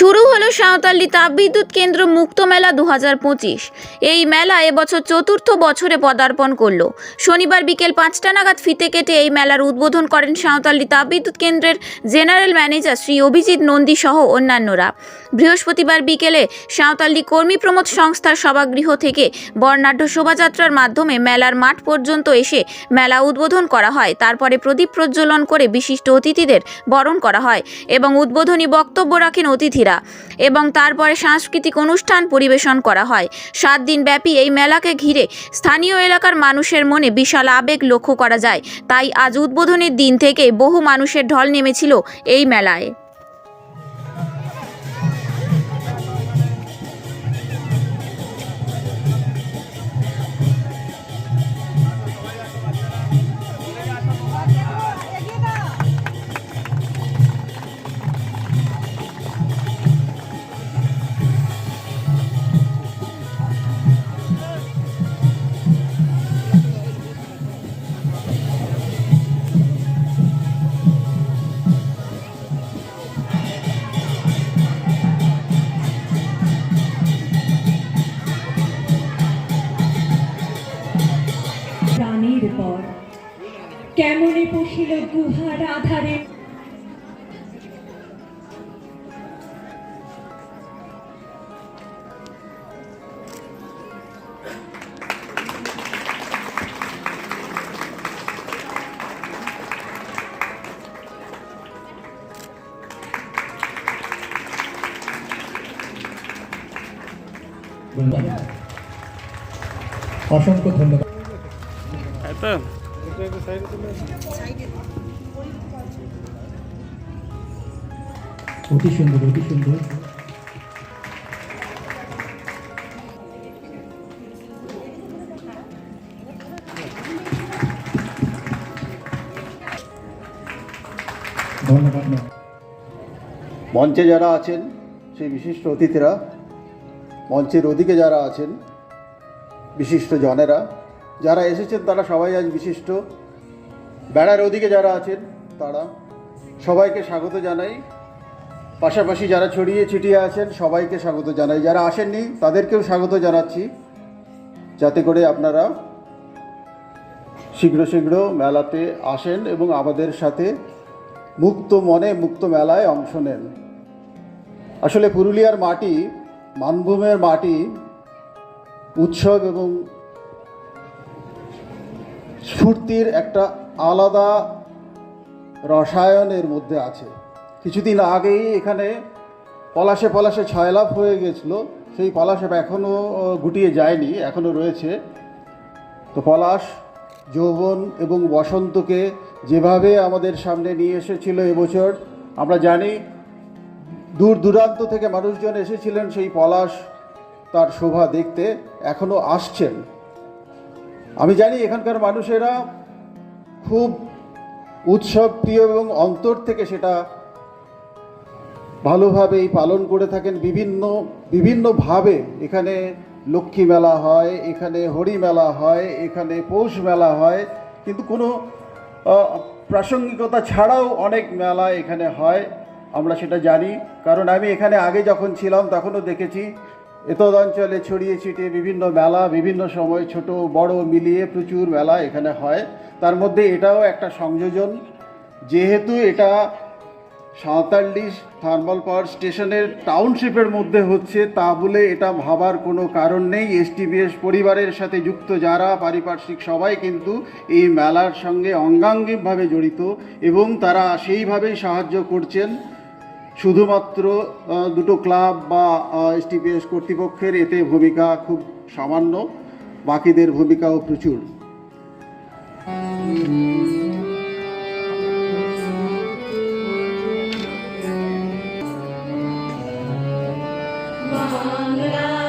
শুরু হলো সাঁওতালি তাপবিদ্যুৎ কেন্দ্র মুক্ত মেলা দু হাজার পঁচিশ। এই মেলা এবছর চতুর্থ বছরে পদার্পণ করল। শনিবার বিকেল পাঁচটা নাগাদ ফিতে কেটে এই মেলার উদ্বোধন করেন সাঁওতালি তাপবিদ্যুৎ কেন্দ্রের জেনারেল ম্যানেজার শ্রী অভিজিৎ নন্দী সহ অন্যান্যরা। বৃহস্পতিবার বিকেলে সাঁওতালি কর্মী প্রমোদ সংস্থার সভাগৃহ থেকে বর্ণাঢ্য শোভাযাত্রার মাধ্যমে মেলার মাঠ পর্যন্ত এসে মেলা উদ্বোধন করা হয়। তারপরে প্রদীপ প্রজ্বলন করে বিশিষ্ট অতিথিদের বরণ করা হয় এবং উদ্বোধনী বক্তব্য রাখেন অতিথিরা। এবং তারপরে সাংস্কৃতিক অনুষ্ঠান পরিবেশন করা হয়। সাত দিন ব্যাপী এই মেলাকে ঘিরে স্থানীয় এলাকার মানুষের মনে বিশাল আবেগ লক্ষ্য করা যায়। তাই আজ উদ্বোধনের দিন থেকে বহু মানুষের ঢল নেমেছিল এই মেলায়। কেমনে পশিল গুহার আধারে? অসংখ্য ধন্যবাদ। এতো? অতি সুন্দর অতি সুন্দর। মঞ্চে যারা আছেন, সেই বিশিষ্ট অতিথিরা, মঞ্চের ওদিকে যারা আছেন, বিশিষ্ট জনেরা যারা এসেছেন, তারা সবাই আজ বিশিষ্ট। বেড়ার ওদিকে যারা আছেন, তারা সবাইকে স্বাগত জানাই। পাশাপাশি যারা ছড়িয়ে ছিটিয়ে আছেন, সবাইকে স্বাগত জানাই। যারা আসেননি, তাদেরকেও স্বাগত জানাচ্ছি। যাতে করে আপনারা শীঘ্র শীঘ্র মেলাতে আসেন এবং আমাদের সাথে মুক্ত মনে, মুক্ত মেলায় অংশ নেন। আসলে পুরুলিয়ার মাটি, মানভূমের মাটি, উৎসব এবং স্ফূর্তির একটা আলাদা রসায়নের মধ্যে আছে। কিছুদিন আগেই এখানে পলাশে পলাশে ছয়লাভ হয়ে গেছিল। সেই পলাশে এখনও গুটিয়ে যায়নি এখনও রয়েছে। তো পলাশ, যৌবন এবং বসন্তকে যেভাবে আমাদের সামনে নিয়ে এসেছিল এবছর, আমরা জানি দূর দূরান্ত থেকে মানুষজন এসেছিলেন সেই পলাশ তার শোভা দেখতে এখনও আসছেন। আমি জানি এখানকার মানুষেরা খুব উৎসব, প্রিয় এবং অন্তর থেকে সেটা ভালোভাবেই পালন করে থাকেন। বিভিন্ন বিভিন্নভাবে এখানে লক্ষ্মী মেলা হয়, এখানে হরি মেলা হয়, এখানে পৌষ মেলা হয়। কিন্তু কোনো প্রাসঙ্গিকতা ছাড়াও অনেক মেলা এখানে হয়, আমরা সেটা জানি। কারণ আমি এখানে আগে যখন ছিলাম, তখনও দেখেছি এতদ অঞ্চলে ছড়িয়ে ছিটিয়ে বিভিন্ন মেলা, বিভিন্ন সময় ছোট, বড় মিলিয়ে প্রচুর মেলা এখানে হয়। তার মধ্যে এটাও একটা সংযোজন। যেহেতু এটা সাঁওতাল্লি থার্মাল পাওয়ার স্টেশনের টাউনশিপের মধ্যে হচ্ছে, তা বলে এটা ভাবার কোনো কারণ নেই। এসটিবিএস পরিবারের সাথে যুক্ত যারা, পারিপার্শ্বিক সবাই কিন্তু এই মেলার সঙ্গে অঙ্গাঙ্গিকভাবে জড়িত এবং তারা সেইভাবেই সাহায্য করছেন। শুধুমাত্র দুটো ক্লাব বা এসটিপিএস কর্তৃপক্ষের এতে ভূমিকা খুব সামান্য বাকিদের ভূমিকাও প্রচুর। বাংলা